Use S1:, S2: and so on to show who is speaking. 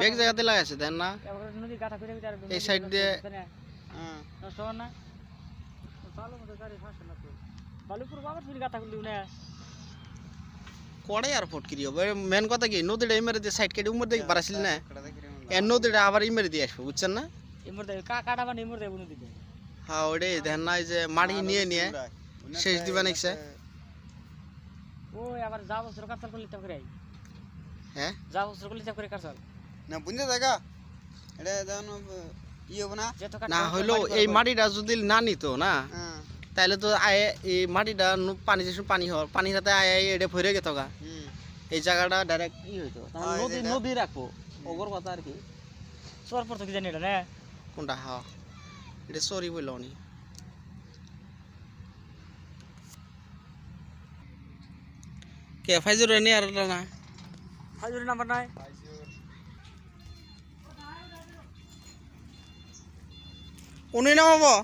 S1: এক জায়গাতে লাগাইছে দেন না? এই side দিয়ে-
S2: হ্যাঁ।
S3: না
S1: আর ফটকিরি হবে। মেন কথা কি নদীটা ইমেরে দিয়ে সাইড কেটে উমর দিয়ে বাড়াছিল না?
S2: এটা দেখি রে
S1: এর নদীটা আবার ইমেরে দিয়ে আসবে বুঝছেন না?
S3: এমর দেবে কা কাটা বানি এমর দেবে। নদীতে
S1: হ্যাঁ ওটাই দেন না এই যে মাটি নিয়ে নিয়ে শেষ দিবা নাকছে
S3: ও আবার যা বছর কারসাল করলি তা করে
S1: হ্যাঁ
S3: যা বছর করলি তা করে
S2: না বুঝতে দেখা এটা ই হবে না।
S3: যে
S1: না হইল এই মাটিটা যদি না নিত না?
S2: হ্যাঁ।
S1: তাহলে তো আয় এই মাটিটা নু- পানি যে পানি হওয়ার পানির সাথে আয় এটা ভরে গেত গা।
S2: হুম।
S1: এই জায়গাটা ডাইরেক্ট ই হইতো। নদী নদী রাখব। ওগর কথা আর কি।
S3: চোর পড়তো কি জানি এটা না?
S1: কোনটা? এটা সরি বলল উনি। কে ফাইজুর নিয়ে আর না?
S3: হাজুরি নাম্বার নাই?
S1: উনি নামাবো?